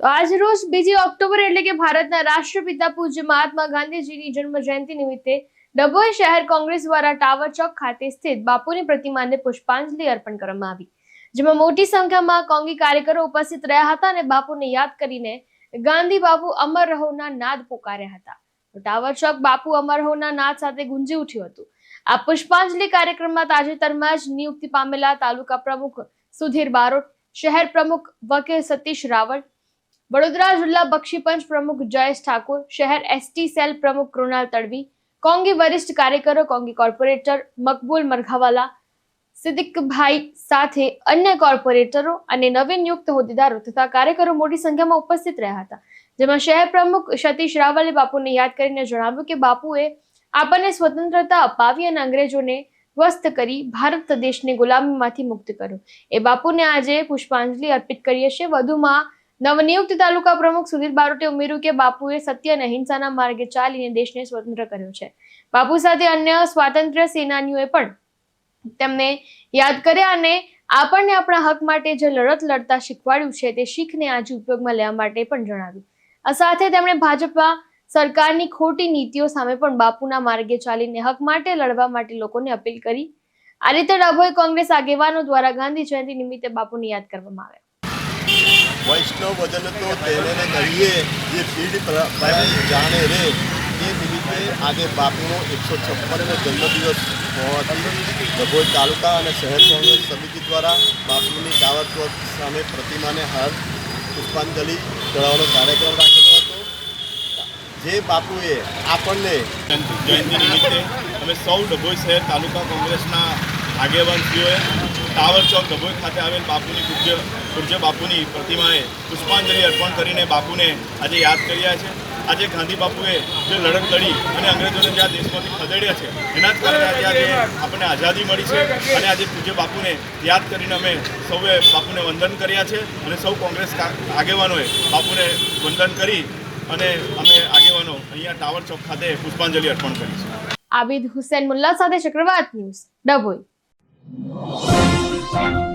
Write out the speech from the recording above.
તો આજ રોજ બીજી ઓક્ટોબર એટલે કે ભારતના રાષ્ટ્રપિતા પૂજ્ય મહાત્મા ગાંધીજીની જન્મ જયંતિ નિમિત્તે ડભોઈ શહેર કોંગ્રેસ દ્વારા ટાવર ચોક ખાતે સ્થિત બાપુની પ્રતિમાને પુષ્પાંજલિ અર્પણ કરવામાં આવી. જેમાં મોટી સંખ્યામાં કોંગી કાર્યકરો ઉપસ્થિત રહ્યા હતા અને બાપુને યાદ કરીને ગાંધી બાપુ અમર રહોના નાદ પોકાર્યા હતા. ટાવર ચોક બાપુ અમર રહોના નાદ સાથે ગુંજી ઉઠ્યું હતું. આ પુષ્પાંજલિ કાર્યક્રમમાં તાજેતરમાં જ નિયુક્તિ પામેલા તાલુકા પ્રમુખ સુધીર બારોટ, શહેર પ્રમુખ વકીલ સતીશ રાવળ વડોદરા જિલ્લા બક્ષીપંચ પ્રમુખ જયેશ ઠાકોર, શહેર એસટી સેલ પ્રમુખ કૃણાલ તડવી, કોંગી વરિષ્ઠ કાર્યકરો, કોંગી કોર્પોરેટર મકબૂલ મરઘાવાલા, સિદ્દીકભાઈ સાથે અન્ય કોર્પોરેટરો અને નવીન નિયુક્ત હોદ્દેદારો તથા કાર્યકરો મોટી સંખ્યામાં ઉપસ્થિત રહ્યા હતા. જેમાં શહેર પ્રમુખ સતીશ રાવલે બાપુને યાદ કરીને જણાવ્યું કે બાપુએ આપણને સ્વતંત્રતા અપાવી અને અંગ્રેજોને સ્વસ્થ કરી ભારત દેશને ગુલામીમાંથી મુક્ત કર્યો. એ બાપુને આજે પુષ્પાંજલિ અર્પિત કરીએ છીએ. વધુમાં નવનિયુક્ત તાલુકા પ્રમુખ સુધીર બારોટે ઉમેર્યું કે બાપુએ સત્ય અને અહિંસાના માર્ગે ચાલીને દેશને સ્વતંત્ર કર્યો છે. બાપુ સાથે અન્ય સ્વાતંત્ર્ય સેનાનીઓએ પણ તેમને યાદ કર્યા અને આપણને આપણા હક માટે જે લડત લડતા શીખવાડ્યું છે તે શીખને આજે ઉપયોગમાં લેવા માટે પણ જણાવ્યું. આ સાથે તેમણે ભાજપા સરકારની ખોટી નીતિઓ સામે પણ બાપુના માર્ગે ચાલીને હક માટે લડવા માટે લોકોને અપીલ કરી. આ રીતે ડભોઈ કોંગ્રેસ આગેવાનો દ્વારા ગાંધી જયંતિ નિમિત્તે બાપુને યાદ કરવામાં આવ્યા. વૈષ્ણવ વજન તો તેને કહીએ, જે પીઢ જાણે રે એ નિમિત્તે આજે બાપુનો એકસો છપ્પનનો જન્મદિવસ હોવાથી ડભોઈ તાલુકા અને શહેર કોંગ્રેસ સમિતિ દ્વારા બાપુની ટાવર ચોક સામે પ્રતિમાને હાર પુષ્પાંજલિ ચડાવવાનો કાર્યક્રમ રાખેલો હતો. જે બાપુએ આપણને જયંતિ નિમિત્તે અમે સૌ ડભોઈ શહેર તાલુકા કોંગ્રેસના આગેવાનશ્રીઓએ ટાવર ચોક ડભોઈ ખાતે આવેલ બાપુની પૂજ્ય પૂજ્ય બાપુની પ્રતિમાએ પુષ્પાંજલિ અર્પણ કરીને બાપુને આજે યાદ કર્યા છે. આજે ગાંધી બાપુએ જે લડત લડી અને અંગ્રેજોને જે આ દેશમાંથી ખદેડ્યા છે, એના જ કારણે આજે આજે આપણને આઝાદી મળી છે અને આજે પૂજ્ય બાપુને યાદ કરીને અમે સૌએ બાપુને વંદન કર્યા છે અને સૌ કોંગ્રેસ આગેવાનોએ બાપુને વંદન કરી અને અમે આગેવાનો અહીંયા ટાવર ચોક ખાતે પુષ્પાંજલિ અર્પણ કરી છે આબિદ હુસેન મુલ્લા સાથે ચક્રવાત ન્યૂઝ ડભોઈ. Thank you.